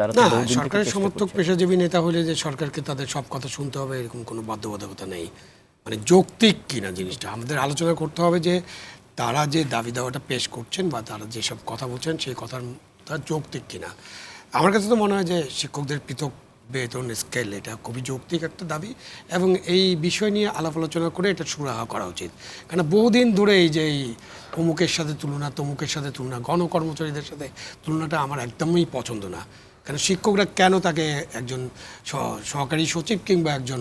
তারা না সরকারের সমর্থক পেশাজীবী নেতা হলে যে সরকারকে তাদের সব কথা শুনতে হবে এরকম কোনো বাধ্যবাধকতা নেই। মানে যৌক্তিক কিনা জিনিসটা? আমাদের আলোচনা করতে হবে যে তারা যে দাবি দাওয়াটা পেশ করছেন বা তারা যেসব কথা বলছেন সেই কথার তার যৌক্তিক কিনা? আমার কাছে তো মনে হয় যে শিক্ষকদের পৃথক বেতন স্কেল এটা খুবই যৌক্তিক একটা দাবি এবং এই বিষয় নিয়ে আলাপ আলোচনা করে এটা সুরাহা করা উচিত। কারণ বহুদিন ধরে এই যে এই অমুকের সাথে তুলনা তমুকের সাথে তুলনা গণকর্মচারীদের সাথে তুলনাটা আমার একদমই পছন্দ না। কারণ শিক্ষকরা কেন তাকে একজন সহকারী সচিব কিংবা একজন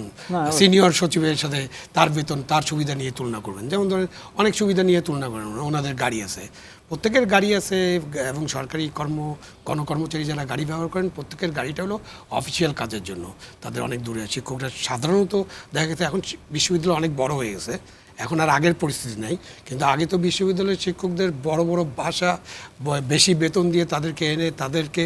সিনিয়র সচিবের সাথে তার বেতন তার সুবিধা নিয়ে তুলনা করবেন? যেমন ধরেন অনেক সুবিধা নিয়ে তুলনা করেন ওনাদের গাড়ি আছে। প্রত্যেকের গাড়ি আছে এবং সরকারি কর্ম গণকর্মচারী যারা গাড়ি ব্যবহার করেন প্রত্যেকের গাড়িটা হলো অফিসিয়াল কাজের জন্য। তাদের অনেক দূরে। শিক্ষকরা সাধারণত দেখা গেছে এখন বিশ্ববিদ্যালয় অনেক বড় হয়ে গেছে। এখন আর আগের পরিস্থিতি নাই। কিন্তু আগে তো বিশ্ববিদ্যালয়ের শিক্ষকদের বড় বড় বাসা বেশি বেতন দিয়ে তাদেরকে এনে তাদেরকে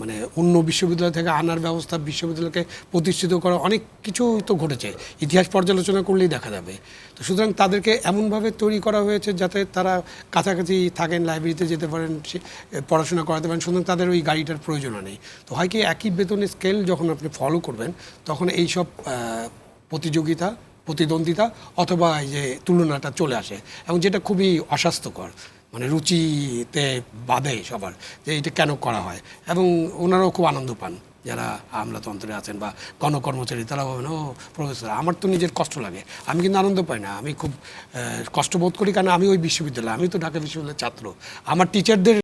মানে অন্য বিশ্ববিদ্যালয় থেকে আনার ব্যবস্থা বিশ্ববিদ্যালয়কে প্রতিষ্ঠিত করা অনেক কিছু তো ঘটেছে। ইতিহাস পর্যালোচনা করলেই দেখা যাবে। তো সুতরাং তাদেরকে এমনভাবে তৈরি করা হয়েছে যাতে তারা কাছাকাছি থাকেন লাইব্রেরিতে যেতে পারেন পড়াশোনা করাতে পারেন সুতরাং তাদের ওই গাড়িটার প্রয়োজন নেই। তো হয় কি একই বেতনের স্কেল যখন আপনি ফলো করবেন তখন এইসব আহ, প্রতিযোগিতা প্রতিদ্বন্দ্বিতা অথবা এই যে তুলনাটা চলে আসে। এবং যেটা খুবই অস্বাস্থ্যকর মানে রুচিতে বাধে সবার যে এটা কেন করা হয়। এবং ওনারাও খুব আনন্দ পান, যারা আমলাতন্ত্রে আছেন বা গণকর্মচারী তারা ভাবেন ও প্রফেসর, আমার তো নিজের কষ্ট লাগে। আমি কিন্তু আনন্দ পাই না। আমি খুব কষ্ট বোধ করি, কারণ আমি ওই বিশ্ববিদ্যালয়, আমি তো ঢাকা বিশ্ববিদ্যালয়ের ছাত্র। আমার টিচারদের